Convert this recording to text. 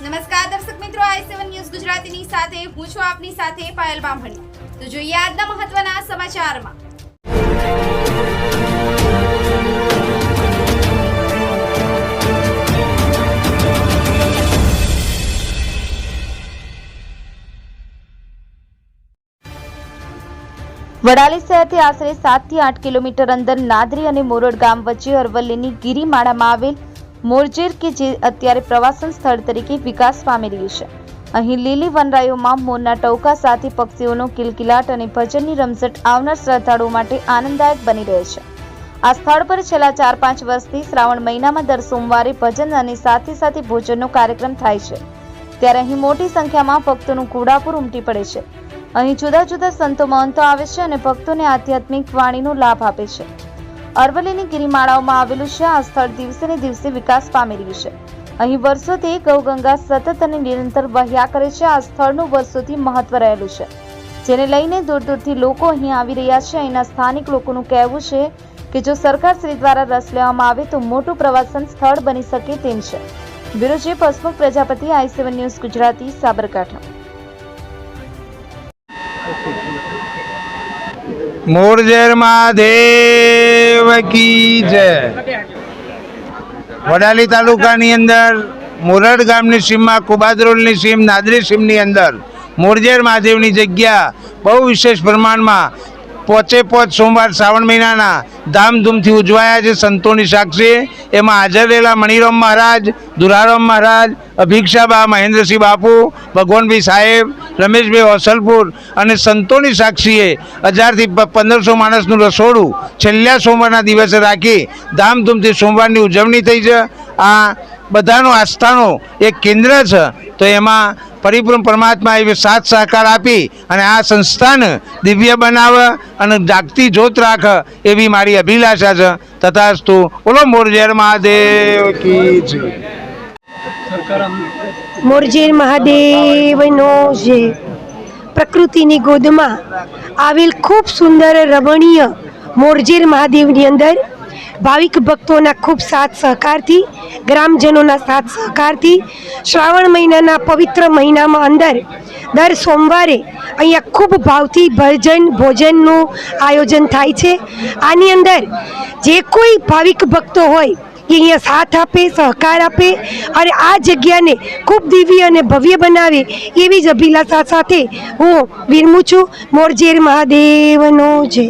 નમસ્કાર દર્શક મિત્રો, આઈ સેવન ન્યૂઝ ગુજરાતીની સાથે, હું છું આપની સાથે પાયલ બામણી. તો જોઈએ આજના મહત્વના સમાચારમાં. વડાલી શહેરથી આશરે સાતથી આઠ કિલોમીટર અંદર નાદરી અને મોરડ ગામ વચ્ચે અરવલ્લીની ગિરિમાળામાં આવેલ મોરજેર કે જે અત્યારે પ્રવાસન સ્થળ તરીકે વિકાસ પામી રહ્યું છે. અહીં લીલી વનરાઈઓમાં મોરના ટવકા સાથે પક્ષીઓનો કિલકિલાટ અને ભજનની રમઝટ આવનાર શ્રદ્ધાળુઓ માટે આનંદદાયક બની રહે છે. આ સ્થળ પર છેલ્લા ચાર પાંચ વર્ષથી શ્રાવણ મહિનામાં દર સોમવારે ભજન અને સાથે સાથે ભોજનનો કાર્યક્રમ થાય છે. ત્યારે અહીં મોટી સંખ્યામાં ભક્તોનું ઘોડાપુર ઉમટી પડે છે. અહીં જુદા જુદા સંતો મહંતો આવે છે અને ભક્તોને આધ્યાત્મિક વાણીનો લાભ આપે છે. અરવલ્લીની ગિરિમાળાઓમાં આવેલું છે. આ સ્થળ દિવસે ને દિવસે વિકાસ પામી રહ્યું છે. અહીં વર્ષોથી ગૌગંગા સતત અને નિરંતર વહ્યા કરે છે. આ સ્થળનું વર્ષોથી મહત્વ રહેલું છે. જેને લઈને દૂર દૂરથી લોકો અહીં આવી રહ્યા છે. અહીંના સ્થાનિક લોકોનું કહેવું છે કે જો સરકાર શ્રી દ્વારા રસ લેવામાં આવે તો મોટું પ્રવાસન સ્થળ બની શકે તેમ છે. Bureau chief Prajapati, I seven news Gujarati, Sabarkantha. Morjer Mahadev કી જય. વડાલી તાલુકાની અંદર મોરડ ગામની સીમમાં, કુબાદરોલની સીમ, નાદરી સીમની અંદર મોરજેર મહાદેવની જગ્યા બહુ વિશેષ પ્રમાણમાં પોચે પોચ સોમવાર શ્રાવણ મહિનાના ધામધૂમથી ઉજવાયા છે સંતોની સાક્ષી. એમાં હાજર રહેલા મણિરામ મહારાજ, દુરારામ મહારાજ, અભિક્ષાબા, મહેન્દ્રસિંહ બાપુ, ભગવાનભાઈ સાહેબ, રમેશભાઈ હોસલપુર અને સંતોની સાક્ષીએ હજારથી પંદરસો માણસનું રસોડું છેલ્લા સોમવારના દિવસે રાખી ધામધૂમથી સોમવારની ઉજવણી થઈ છે. આ બધાનો આસ્થાનો એક કેન્દ્ર છે, તો એમાં પરિપૂર્ણ પરમાત્મા એવી સાથ સહકાર આપી અને આ સંસ્થાને દિવ્ય બનાવે અને જાગતી જોત રાખે એવી મારી અભિલાષા છે. તથાસ્તુ, બોલો મોરજેર મહાદેવ કી જય. મોરજેર મહાદેવનો જે પ્રકૃતિની ગોદમાં આવેલ ખૂબ સુંદર રમણીય મોરજેર મહાદેવની અંદર ભાવિક ભક્તોના ખૂબ સાથ સહકારથી, ગ્રામજનોના સાથ સહકારથી, શ્રાવણ મહિનાના પવિત્ર મહિનામાં અંદર દર સોમવારે અહીંયા ખૂબ ભાવથી ભજન, ભોજનનું આયોજન થાય છે. આની અંદર જે કોઈ ભાવિક ભક્તો હોય, એ અહીંયા સાથ આપે, સહકાર આપે અને આ જગ્યાને ખૂબ દિવ્ય અને ભવ્ય બનાવે એવી જ અભિલાષા સાથે હું વિરમું છું. મોરજેર મહાદેવનો જય.